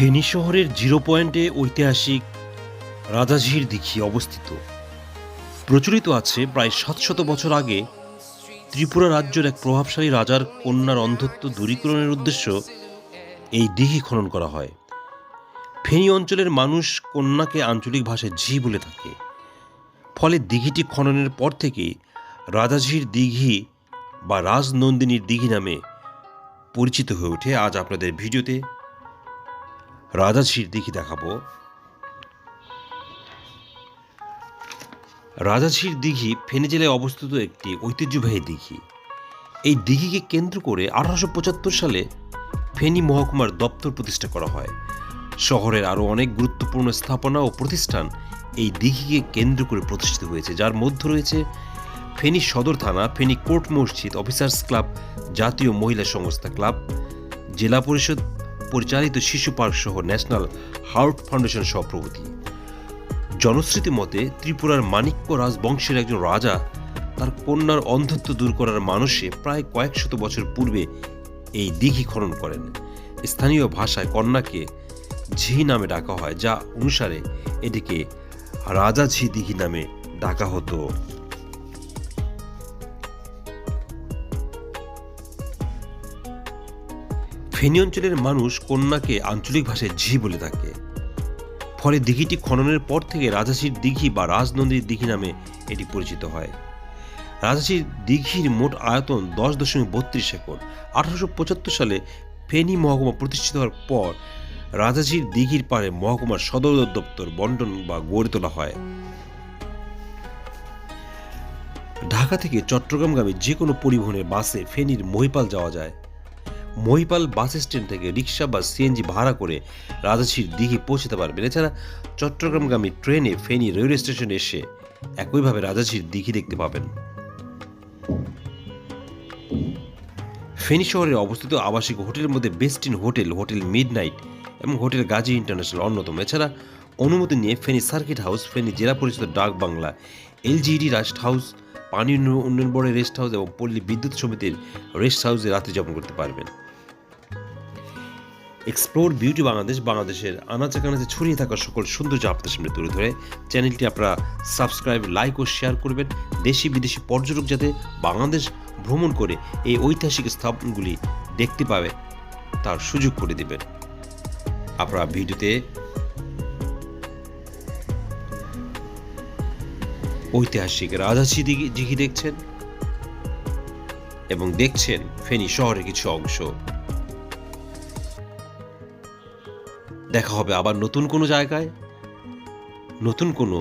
ফেনী শহরের জিরো পয়েন্টে ঐতিহাসিক রাজাঝির দিঘি অবস্থিত। প্রচলিত আছে প্রায় সাতশত বছর আগে ত্রিপুরা রাজ্যের এক প্রভাবশালী রাজার কন্যার অন্ধত্ব দূরীকরণের উদ্দেশ্য এই দিঘি খনন করা হয়। ফেনী অঞ্চলের মানুষ কন্যাকে আঞ্চলিক ভাষায় ঝি বলে থাকে। ফলে দিঘিটি খননের পর থেকেই রাজাঝির দিঘি বা রাজনন্দিনীর দিঘি নামে পরিচিত হয়ে ওঠে। আজ আপনাদের ভিডিওতে রাজাঝির দিঘি দেখাবো। রাজাঝির দিঘি ফেনী জেলায় অবস্থিত একটি ঐতিহ্যবাহী দিঘি। এই দিঘিকে কেন্দ্র করে আঠারোশো পঁচাত্তর সালে ফেনী মহকুমার দপ্তর প্রতিষ্ঠা করা হয়। শহরের আরও অনেক গুরুত্বপূর্ণ স্থাপনা ও প্রতিষ্ঠান এই দিঘিকে কেন্দ্র করে প্রতিষ্ঠিত হয়েছে। যার মধ্যে রয়েছে ফেনী সদর থানা, ফেনী কোর্ট মসজিদ, অফিসার্স ক্লাব, জাতীয় মহিলা সংস্থা ক্লাব, জেলা পরিষদ পরিচালিত শিশু পার্ক সহ ন্যাশনাল হার্ট ফাউন্ডেশন সহ প্রভৃতি। জনশ্রুতি মতে, ত্রিপুরার মাণিক্য রাজবংশের একজন রাজা, তার কন্যার অন্ধত্ব দূর করার মানুষে প্রায় কয়েক শত বছর পূর্বে এই দিঘি খনন করেন। স্থানীয় ভাষায় কন্যাকে ঝি নামে ডাকা হয়, যা অনুসারে এটিকে রাজা ঝি দিঘি নামে ডাকা হতো। ফেনী অঞ্চলের মানুষ কন্যাকে আঞ্চলিক ভাষায় ঝি বলে থাকে ফলে দিঘিটি খননের পর থেকে রাজাশির দিঘি বা রাজনন্দীর দিঘি নামে এটি পরিচিত হয়। রাজাশির দিঘির মোট আয়তন দশ দশমিক বত্রিশ একর। আঠারোশো পঁচাত্তর সালে ফেনী মহকুমা প্রতিষ্ঠিত হওয়ার পর রাজাজির দিঘির পাড়ে মহকুমার সদর দপ্তর বন্টন বা গড়ে তোলা হয়। ঢাকা থেকে চট্টগ্রামগামী যে কোনো পরিবহনের বাসে ফেনীর মহিপাল যাওয়া যায়। মহিপাল বাস স্ট্যান্ড থেকে রিক্সা বা সিএনজি ভাড়া করে রাজাশির দিঘি পৌঁছতে পারবেন এছাড়া চট্টগ্রামগামী ট্রেনে ফেনী রেলওয়ে স্টেশনে এসে একইভাবে রাজাশির দিঘি দেখতে পাবেন। ফেনী শহরে অবস্থিত আবাসিক হোটেলের মধ্যে best in hotel hotel midnight এবং হোটেল গাজী ইন্টারন্যাশনাল অন্যতম। এছাড়া অনুমতি নিয়ে ফেনী সার্কিট হাউস, ফেনী জেলা পরিষদ ডাক বাংলা, এলজিডি রাস্ট হাউস, পানি উন্নয়ন- উন্নয়ন বোর্ডের রেস্ট হাউস এবং পল্লী বিদ্যুৎ সমিতির রেস্ট হাউসে রাতে যাপন করতে পারবেন। এক্সপ্লোর বিউটি বাংলাদেশ বাংলাদেশের আনাচে কানাচে ছড়িয়ে থাকা সকল সৌন্দর্য আপনাদের সামনে তুলে ধরে। চ্যানেলটি আপনারা সাবস্ক্রাইব লাইক ও শেয়ার করবেন। দেশি, বিদেশি পর্যটক যাতে বাংলাদেশ ভ্রমণ করে, এই ঐতিহাসিক স্থাপনগুলি দেখতে পাবে, তার সুযোগ করে দেবেন। আপনারা ভিডিওতে ঐতিহাসিক রাজাছি দিঘি দেখছেন এবং দেখছেন ফেনী শহরের কিছু অংশ। দেখা হবে আবার নতুন কোনো জায়গায় নতুন কোনো